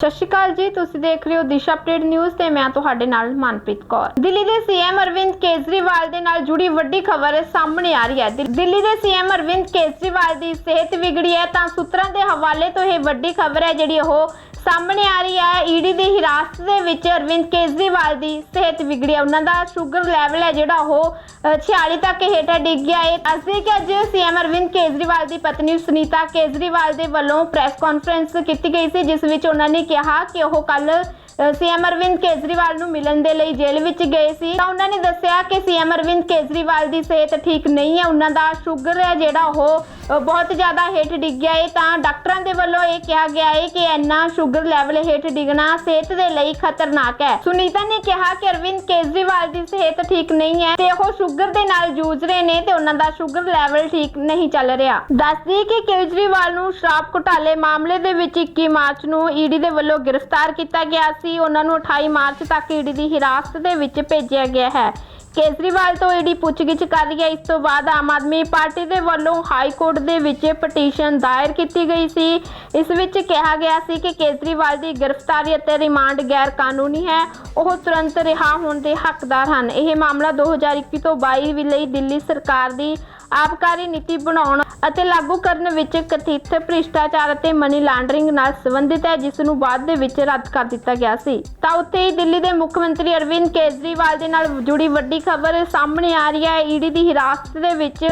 ਸਤਿ ਸ਼੍ਰੀ ਅਕਾਲ ਜੀ, ਤੁਸੀਂ ਦੇਖ ਰਹੇ ਹੋ ਦਿਸ਼ਾ ਅਪਡੇਟ ਨਿਊਜ਼ ਤੇ ਮੈਂ ਤੁਹਾਡੇ ਨਾਲ ਮਨਪ੍ਰੀਤ ਕੌਰ। ਦਿੱਲੀ ਦੇ ਸੀਐਮ ਅਰਵਿੰਦ ਕੇਜਰੀਵਾਲ ਦੇ ਨਾਲ ਜੁੜੀ ਵੱਡੀ ਖਬਰ ਸਾਹਮਣੇ ਆ ਰਹੀ ਹੈ। ਦਿੱਲੀ ਦੇ ਸੀਐਮ ਅਰਵਿੰਦ ਕੇਜਰੀਵਾਲ ਦੀ ਸਿਹਤ ਵਿਗੜੀ ਹੈ ਤਾਂ ਸੂਤਰਾਂ ਦੇ ਹਵਾਲੇ ਤੋਂ ਇਹ ਵੱਡੀ ਖਬਰ ਹੈ ਜਿਹੜੀ ਉਹ ਸਾਹਮਣੇ ਆ ਰਹੀ ਹੈ ਈਡੀ ਦੀ ਹਿਰਾਸਤ ਦੇ ਵਿੱਚ ਅਰਵਿੰਦ ਕੇਜਰੀਵਾਲ ਦੀ ਸਿਹਤ ਵਿਗੜੀ ਹੈ। ਉਹਨਾਂ ਦਾ ਸ਼ੂਗਰ ਲੈਵਲ ਹੈ ਜਿਹੜਾ ਉਹ ਅ, 46 ਤੱਕ ਹੇਠਾਂ ਡਿੱਗ ਗਿਆ ਹੈ। ਅਸੀਂ ਕਿ ਅੱਜ ਸੀਐਮ ਅਰਵਿੰਦ ਕੇਜਰੀਵਾਲ ਦੀ ਪਤਨੀ ਸੁਨੀਤਾ ਕੇਜਰੀਵਾਲ ਦੇ ਵੱਲੋਂ ਪ੍ਰੈਸ ਕਾਨਫਰੰਸ ਕੀਤੀ ਗਈ ਸੀ ਜਿਸ ਵਿੱਚ ਉਹਨਾਂ ਨੇ ਕਿਹਾ ਕਿ ਉਹ ਕੱਲ ਸੀਐਮ ਅਰਵਿੰਦ ਕੇਜਰੀਵਾਲ ਨੂੰ ਮਿਲਣ ਦੇ ਲਈ ਜੇਲ੍ਹ ਵਿੱਚ ਗਏ ਸੀ। ਤਾਂ ਉਹਨਾਂ ਨੇ ਦੱਸਿਆ ਕਿ ਸੀਐਮ ਅਰਵਿੰਦ ਕੇਜਰੀਵਾਲ ਦੀ ਸਿਹਤ ਠੀਕ ਨਹੀਂ ਹੈ ਉਹਨਾਂ ਦਾ ਸ਼ੂਗਰ ਹੈ ਜਿਹੜਾ ਉਹ ਬਹੁਤ ਜ਼ਿਆਦਾ ਹੇਠ ਡਿੱਗ ਗਿਆ ਹੈ ਤਾਂ ਡਾਕਟਰਾਂ ਦੇ ਵੱਲੋਂ ਇਹ ਕਿਹਾ ਗਿਆ ਹੈ ਕਿ ਇੰਨਾ ਸ਼ੂਗਰ ਲੈਵਲ ਹੇਠ ਡਿੱਗਣਾ ਸਿਹਤ ਦੇ ਲਈ ਖਤਰਨਾਕ ਹੈ। ਸੁਨੀਤਾ ਨੇ ਕਿਹਾ ਕਿ ਅਰਵਿੰਦ ਕੇਜਰੀਵਾਲ ਦੀ ਸਿਹਤ ਠੀਕ ਨਹੀਂ ਹੈ ਤੇ ਉਹ ਸ਼ੂਗਰ ਦੇ ਨਾਲ ਜੂਝ ਰਹੇ ਨੇ ਤੇ ਉਹਨਾਂ ਦਾ ਸ਼ੂਗਰ ਲੈਵਲ ਠੀਕ ਨਹੀਂ ਚੱਲ ਰਿਹਾ। ਦੱਸਦੀ ਕਿ ਕੇਜਰੀਵਾਲ ਨੂੰ ਸ਼ਰਾਬ ਘੁਟਾਲੇ ਮਾਮਲੇ ਦੇ ਵਿੱਚ 21 ਮਾਰਚ ਨੂੰ ਈਡੀ ਦੇ ਵੱਲੋਂ ਗ੍ਰਿਫਤਾਰ ਕੀਤਾ ਗਿਆ ਸੀ। ਉਹਨਾਂ ਨੂੰ 28 ਮਾਰਚ ਤੱਕ ਈਡੀ ਦੀ ਹਿਰਾਸਤ ਦੇ ਵਿੱਚ ਭੇਜਿਆ ਗਿਆ ਹੈ। ਕੇਜਰੀਵਾਲ ਤੋਂ ਈਡੀ ਪੁੱਛਗਿੱਛ ਕਰ ਰਹੀ ਹੈ। ਇਸ ਤੋਂ ਬਾਅਦ ਆਮ ਆਦਮੀ ਪਾਰਟੀ ਦੇ ਵੱਲੋਂ ਹਾਈ ਕੋਰਟ ਦੇ ਵਿੱਚ ਪਟੀਸ਼ਨ ਦਾਇਰ ਕੀਤੀ ਗਈ ਸੀ। ਇਸ ਵਿੱਚ ਕਿਹਾ ਗਿਆ ਸੀ ਕਿ ਕੇਜਰੀਵਾਲ ਦੀ ਗ੍ਰਿਫਤਾਰੀ ਅਤੇ ਰਿਮਾਂਡ ਗੈਰ ਕਾਨੂੰਨੀ ਹੈ। ਉਹ ਤੁਰੰਤ ਰਿਹਾ ਹੋਣ ਦੇ ਹੱਕਦਾਰ ਹਨ। ਇਹ ਮਾਮਲਾ 2021 ਤੋਂ 22 ਲਈ ਦਿੱਲੀ ਸਰਕਾਰ ਦੀ ਆਬਕਾਰੀ ਨੀਤੀ ਬਣਾਉਣ ਅਤੇ ਲਾਗੂ ਕਰਨ ਵਿੱਚ ਕਥਿਤ ਭ੍ਰਿਸ਼ਟਾਚਾਰ ਅਤੇ ਮਨੀ ਲਾਂਡਰਿੰਗ ਨਾਲ ਸੰਬੰਧਿਤ ਹੈ, ਜਿਸ ਨੂੰ ਬਾਅਦ ਦੇ ਵਿੱਚ ਰੱਦ ਕਰ ਦਿੱਤਾ ਗਿਆ ਸੀ। ਤਾਂ ਉੱਥੇ ਹੀ ਦਿੱਲੀ ਦੇ ਮੁੱਖ ਮੰਤਰੀ ਅਰਵਿੰਦ ਕੇਜਰੀਵਾਲ ਦੇ ਨਾਲ ਜੁੜੀ ਵੱਡੀ ਖਬਰ ਸਾਹਮਣੇ ਆ ਰਹੀ ਹੈ। ਈਡੀ ਦੀ ਹਿਰਾਸਤ ਦੇ ਵਿੱਚ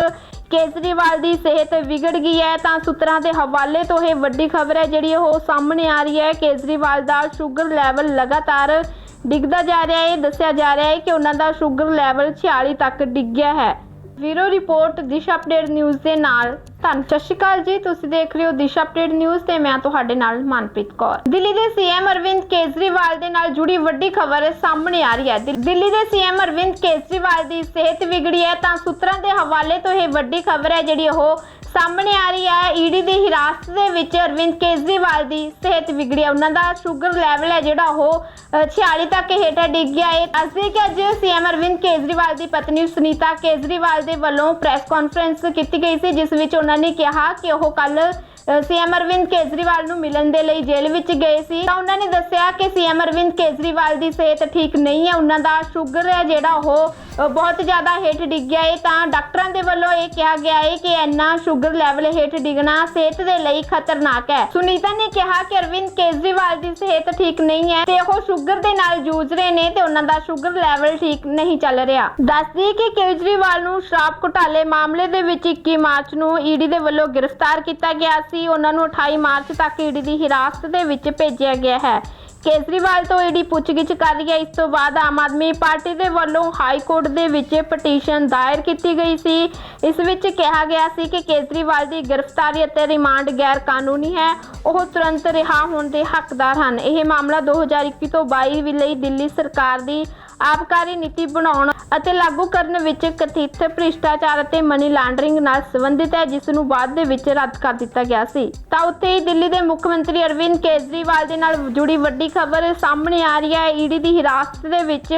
ਕੇਜਰੀਵਾਲ ਦੀ ਸਿਹਤ ਵਿਗੜ ਗਈ ਹੈ, ਤਾਂ ਸੂਤਰਾਂ ਦੇ ਹਵਾਲੇ ਤੋਂ ਇਹ ਵੱਡੀ ਖਬਰ ਹੈ, ਜਿਹੜੀ ਉਹ ਸਾਹਮਣੇ ਆ ਰਹੀ ਹੈ। ਕੇਜਰੀਵਾਲ ਦਾ ਸ਼ੂਗਰ ਲੈਵਲ ਲਗਾਤਾਰ ਡਿੱਗਦਾ ਜਾ ਰਿਹਾ ਹੈ। ਦੱਸਿਆ ਜਾ ਰਿਹਾ ਹੈ ਕਿ ਉਹਨਾਂ ਦਾ ਸ਼ੂਗਰ ਲੈਵਲ 46 ਤੱਕ ਡਿੱਗ ਗਿਆ ਹੈ। ਵੀਰੋ ਰਿਪੋਰਟ ਦਿਸ਼ਾ ਅਪਡੇਟ ਨਿਊਜ਼ ਦੇ ਨਾਲ। ਧੰਨ ਸਤਿ ਸ਼੍ਰੀ ਅਕਾਲ ਜੀ, ਤੁਸੀਂ ਦੇਖ ਰਹੇ ਹੋ ਦਿਸ਼ਾ ਅਪਡੇਟ ਨਿਊਜ਼ ਤੇ ਮੈਂ ਤੁਹਾਡੇ ਨਾਲ ਮਨਪ੍ਰੀਤ ਕੌਰ। ਦਿੱਲੀ ਦੇ ਸੀਐਮ ਅਰਵਿੰਦ ਕੇਜਰੀਵਾਲ ਦੇ ਨਾਲ ਜੁੜੀ ਵੱਡੀ ਖਬਰ ਸਾਹਮਣੇ ਆ ਰਹੀ ਹੈ। ਦਿੱਲੀ ਦੇ ਸੀਐਮ ਅਰਵਿੰਦ ਕੇਜਰੀਵਾਲ ਦੀ ਸਿਹਤ ਵਿਗੜੀ ਹੈ ਤਾਂ ਸੂਤਰਾਂ ਦੇ ਹਵਾਲੇ ਤੋਂ ਇਹ ਵੱਡੀ ਖਬਰ ਹੈ ਜਿਹੜੀ ਉਹ ਸਾਹਮਣੇ ਆ ਰਹੀ ਹੈ ਈਡੀ ਦੀ ਹਿਰਾਸਤ ਦੇ ਵਿੱਚ ਅਰਵਿੰਦ ਕੇਜਰੀਵਾਲ ਦੀ ਸਿਹਤ ਵਿਗੜੀ ਹੈ। ਉਹਨਾਂ ਦਾ ਸ਼ੂਗਰ ਲੈਵਲ ਹੈ ਜਿਹੜਾ ਉਹ ਅ, 46 ਤੱਕ ਹੇਠਾਂ ਡਿੱਗ ਗਿਆ ਹੈ। ਅਸੀਂ ਕਿ ਅੱਜ ਸੀਐਮ ਅਰਵਿੰਦ ਕੇਜਰੀਵਾਲ ਦੀ ਪਤਨੀ ਸੁਨੀਤਾ ਕੇਜਰੀਵਾਲ ਦੇ ਵੱਲੋਂ ਪ੍ਰੈਸ ਕਾਨਫਰੰਸ ਕੀਤੀ ਗਈ ਸੀ ਜਿਸ ਵਿੱਚ ਉਹਨਾਂ ਨੇ ਕਿਹਾ ਕਿ ਉਹ ਕੱਲ ਸੀਐਮ ਅਰਵਿੰਦ ਕੇਜਰੀਵਾਲ ਨੂੰ ਮਿਲਣ ਦੇ ਲਈ ਜੇਲ੍ਹ ਵਿੱਚ ਗਏ ਸੀ। ਤਾਂ ਉਹਨਾਂ ਨੇ ਦੱਸਿਆ ਕਿ ਸੀਐਮ ਅਰਵਿੰਦ ਕੇਜਰੀਵਾਲ ਦੀ ਸਿਹਤ ਠੀਕ ਨਹੀਂ ਹੈ। ਉਹਨਾਂ ਦਾ ਸ਼ੂਗਰ ਹੈ ਜਿਹੜਾ ਉਹ ਬਹੁਤ ਜ਼ਿਆਦਾ ਹੇਠ ਡਿੱਗ ਗਿਆ ਹੈ ਤਾਂ ਡਾਕਟਰਾਂ ਦੇ ਵੱਲੋਂ ਇਹ ਕਿਹਾ ਗਿਆ ਹੈ ਕਿ ਇੰਨਾ ਸ਼ੂਗਰ ਲੈਵਲ ਹੇਠ ਡਿੱਗਣਾ ਸਿਹਤ ਦੇ ਲਈ ਖਤਰਨਾਕ ਹੈ। ਸੁਨੀਤਾ ਨੇ ਕਿਹਾ ਕਿ ਅਰਵਿੰਦ ਕੇਜਰੀਵਾਲ ਦੀ ਸਿਹਤ ਠੀਕ ਨਹੀਂ ਹੈ ਤੇ ਉਹ ਸ਼ੂਗਰ ਦੇ ਨਾਲ ਜੂਝ ਰਹੇ ਨੇ ਤੇ ਉਹਨਾਂ ਦਾ ਸ਼ੂਗਰ ਲੈਵਲ ਠੀਕ ਨਹੀਂ ਚੱਲ ਰਿਹਾ। ਦੱਸਦੀ ਕਿ ਕੇਜਰੀਵਾਲ ਨੂੰ ਸ਼ਰਾਬ ਘੁਟਾਲੇ ਮਾਮਲੇ ਦੇ ਵਿੱਚ 21 ਮਾਰਚ ਨੂੰ ਈਡੀ ਦੇ ਵੱਲੋਂ ਗ੍ਰਿਫਤਾਰ ਕੀਤਾ ਗਿਆ ਸੀ। ਉਹਨਾਂ ਨੂੰ 28 ਮਾਰਚ ਤੱਕ ਈਡੀ ਦੀ ਹਿਰਾਸਤ ਦੇ ਵਿੱਚ ਭੇਜਿਆ ਗਿਆ ਹੈ। ਕੇਜਰੀਵਾਲ ਤੋਂ ਈਡੀ ਪੁੱਛਗਿੱਛ ਕਰ ਰਹੀ ਹੈ। ਇਸ ਤੋਂ ਬਾਅਦ ਆਮ ਆਦਮੀ ਪਾਰਟੀ ਦੇ ਵੱਲੋਂ ਹਾਈ ਕੋਰਟ ਦੇ ਵਿੱਚ ਪਟੀਸ਼ਨ ਦਾਇਰ ਕੀਤੀ ਗਈ ਸੀ। ਇਸ ਵਿੱਚ ਕਿਹਾ ਗਿਆ ਸੀ ਕਿ ਕੇਜਰੀਵਾਲ ਦੀ ਗ੍ਰਿਫਤਾਰੀ ਅਤੇ ਰਿਮਾਂਡ ਗੈਰ ਕਾਨੂੰਨੀ ਹੈ। ਉਹ ਤੁਰੰਤ ਰਿਹਾ ਹੋਣ ਦੇ ਹੱਕਦਾਰ ਹਨ। ਇਹ ਮਾਮਲਾ 2021 ਤੋਂ 22 ਲਈ ਦਿੱਲੀ ਸਰਕਾਰ ਦੀ ਆਬਕਾਰੀ ਨੀਤੀ ਬਣਾਉਣ ਅਤੇ ਲਾਗੂ ਕਰਨ ਵਿੱਚ ਕਥਿਤ ਭ੍ਰਿਸ਼ਟਾਚਾਰ ਅਤੇ ਮਨੀ ਲਾਂਡਰਿੰਗ ਨਾਲ ਸੰਬੰਧਿਤ ਹੈ, ਜਿਸ ਨੂੰ ਬਾਅਦ ਦੇ ਵਿੱਚ ਰੱਦ ਕਰ ਦਿੱਤਾ ਗਿਆ ਸੀ। ਤਾਂ ਉੱਥੇ ਹੀ ਦਿੱਲੀ ਦੇ ਮੁੱਖ ਮੰਤਰੀ ਅਰਵਿੰਦ ਕੇਜਰੀਵਾਲ ਦੇ ਨਾਲ ਜੁੜੀ ਵੱਡੀ ਖਬਰ ਸਾਹਮਣੇ ਆ ਰਹੀ ਹੈ। ਈਡੀ ਦੀ ਹਿਰਾਸਤ ਦੇ ਵਿੱਚ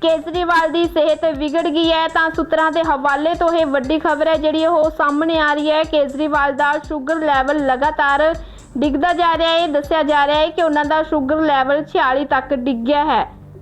ਕੇਜਰੀਵਾਲ ਦੀ ਸਿਹਤ ਵਿਗੜ ਗਈ ਹੈ, ਤਾਂ ਸੂਤਰਾਂ ਦੇ ਹਵਾਲੇ ਤੋਂ ਇਹ ਵੱਡੀ ਖਬਰ ਹੈ, ਜਿਹੜੀ ਉਹ ਸਾਹਮਣੇ ਆ ਰਹੀ ਹੈ। ਕੇਜਰੀਵਾਲ ਦਾ ਸ਼ੂਗਰ ਲੈਵਲ ਲਗਾਤਾਰ ਡਿੱਗਦਾ ਜਾ ਰਿਹਾ ਹੈ। ਦੱਸਿਆ ਜਾ ਰਿਹਾ ਹੈ ਕਿ ਉਹਨਾਂ ਦਾ ਸ਼ੂਗਰ ਲੈਵਲ 46 ਤੱਕ ਡਿੱਗ ਗਿਆ ਹੈ।